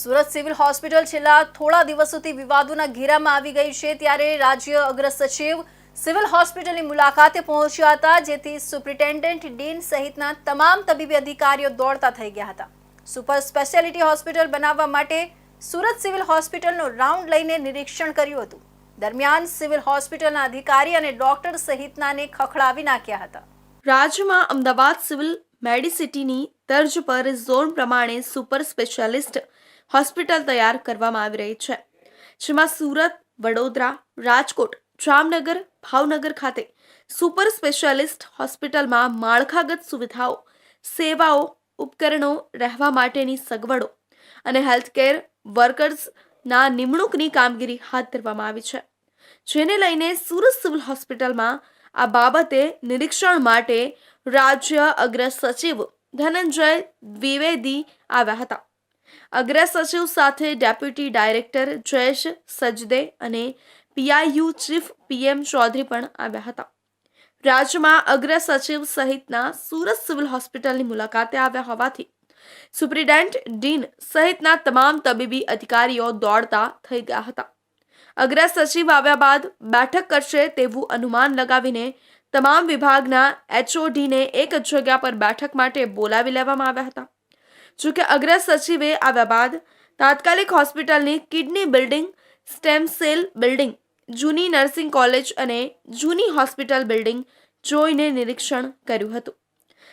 Surat civil hospital છેલ્લા થોડા દિવસોથી વિવાદોના ઘેરામાં આવી ગઈ છે ત્યારે રાજ્ય અગ્ર સચિવ સિવિલ હોસ્પિટલની મુલાકાતે પહોંચ્યા હતા, જેથી સુપ્રિન્ટેન્ડન્ટ ડીન સહિતના તમામ તબીબી અધિકારીઓ દોડતા થઈ ગયા હતા. સુપર સ્પેશિયાલિટી હોસ્પિટલ બનાવવા માટે સુરત સિવિલ હોસ્પિટલનો રાઉન્ડ લઈને નિરીક્ષણ કર્યું હતું. દરમિયાન સિવિલ હોસ્પિટલના અધિકારી અને ડોક્ટર સહિતનાને ખખડાવી નાખ્યા હતા. રાજ્યમાં અમદાવાદ સિવિલ મેડિસિટીની તર્જ પર ઝોન પ્રમાણે સુપર સ્પેશિયાલિસ્ટ હોસ્પિટલ તૈયાર કરવામાં આવી રહી છે. જેમાં સુરત, વડોદરા, રાજકોટ, જામનગર, ભાવનગર ખાતે સુપર સ્પેશિયાલિસ્ટ હોસ્પિટલમાં માળખાગત સુવિધાઓ, સેવાઓ, ઉપકરણો રહેવા માટેની સગવડો અને હેલ્થકેર વર્કર્સના નિમણૂકની કામગીરી હાથ ધરવામાં આવી છે. જેને લઈને સુરત સિવિલ હોસ્પિટલમાં આ બાબતે નિરીક્ષણ માટે રાજ્ય અગ્ર સચિવ ધનંજય દ્વિવેદી આવ્યા હતા. અગ્ર સચિવ સાથે ડેપ્યુટી ડાયરેક્ટર જયેશ સજદે અને પીઆઈયુ ચીફ પીએમ ચૌધરી પણ આવ્યા હતા. રાજ્યમાં અગ્ર સચિવ સહિતના સુરત સિવિલ હોસ્પિટલની મુલાકાતે આવ્યા હોવાથી સુપ્રિન્ટેન્ડન્ટ ડીન સહિતના તમામ તબીબી અધિકારીઓ દોડતા થઈ ગયા હતા. અગ્ર સચિવ આવ્યા બાદ બેઠક કરશે તેવું અનુમાન લગાવીને તમામ વિભાગના એચઓડીને એક જગ્યા પર બેઠક માટે બોલાવી લેવામાં આવ્યા હતા. જોકે અગ્ર સચિવે આવ્યા બાદ તાત્કાલિક હોસ્પિટલની kidney building, stem cell building, જૂની નર્સિંગ કોલેજ અને જૂની હોસ્પિટલ બિલ્ડિંગ જોઈને નિરીક્ષણ કર્યું હતું.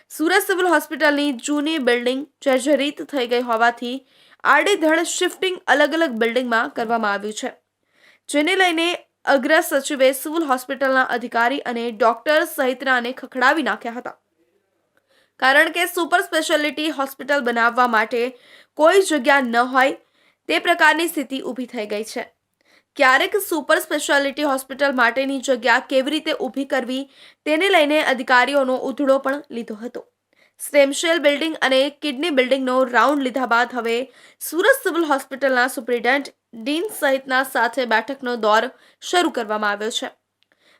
સુરત સિવિલ હોસ્પિટલની જૂની બિલ્ડિંગ જર્જરિત થઈ ગઈ હોવાથી આડેધડ શિફ્ટિંગ અલગ અલગ બિલ્ડિંગમાં કરવામાં આવ્યું છે. જેને લઈને અગ્ર સચિવે સિવિલ હોસ્પિટલના અધિકારી અને ડોક્ટર સહિતનાને ખખડાવી નાખ્યા હતા. કારણ કે સુપર સ્પેશિયાલિટી હોસ્પિટલ બનાવવા માટે કોઈ જગ્યા ન હોય, તે પ્રકારની સ્થિતિ ઊભી થઈ ગઈ છે. ક્યારેક સુપર સ્પેશિયાલિટી હોસ્પિટલ માટેની જગ્યા કેવી રીતે ઊભી કરવી, તેને લઈને અધિકારીઓનો ઉધડો પણ લીધો હતો. સ્ટેમશેલ બિલ્ડિંગ અને કિડની બિલ્ડિંગનો રાઉન્ડ લીધા બાદ હવે સુરત સિવિલ હોસ્પિટલના સુપ્રિન્ટેન્ટ ડીન સહિતના સાથે બેઠકનો દોર શરૂ કરવામાં આવ્યો છે.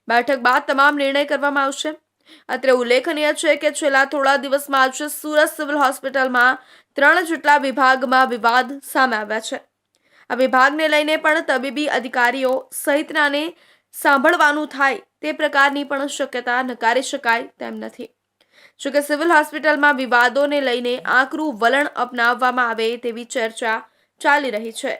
બેઠક બાદ તમામ નિર્ણય કરવામાં આવશે. અત્રે ઉલ્લેખનીય છે કે છેલ્લા થોડા દિવસમાં જ સુરત સિવિલ હોસ્પિટલમાં ત્રણ જેટલા વિભાગમાં વિવાદ સામે આવ્યા છે. આ વિભાગને લઈને પણ તબીબી અધિકારીઓ સહિતનાને સાંભળવાનું થાય તે પ્રકારની પણ શક્યતા નકારી શકાય તેમ નથી. જોકે સિવિલ હોસ્પિટલમાં વિવાદોને લઈને આકરું વલણ અપનાવવામાં આવે તેવી ચર્ચા ચાલી રહી છે.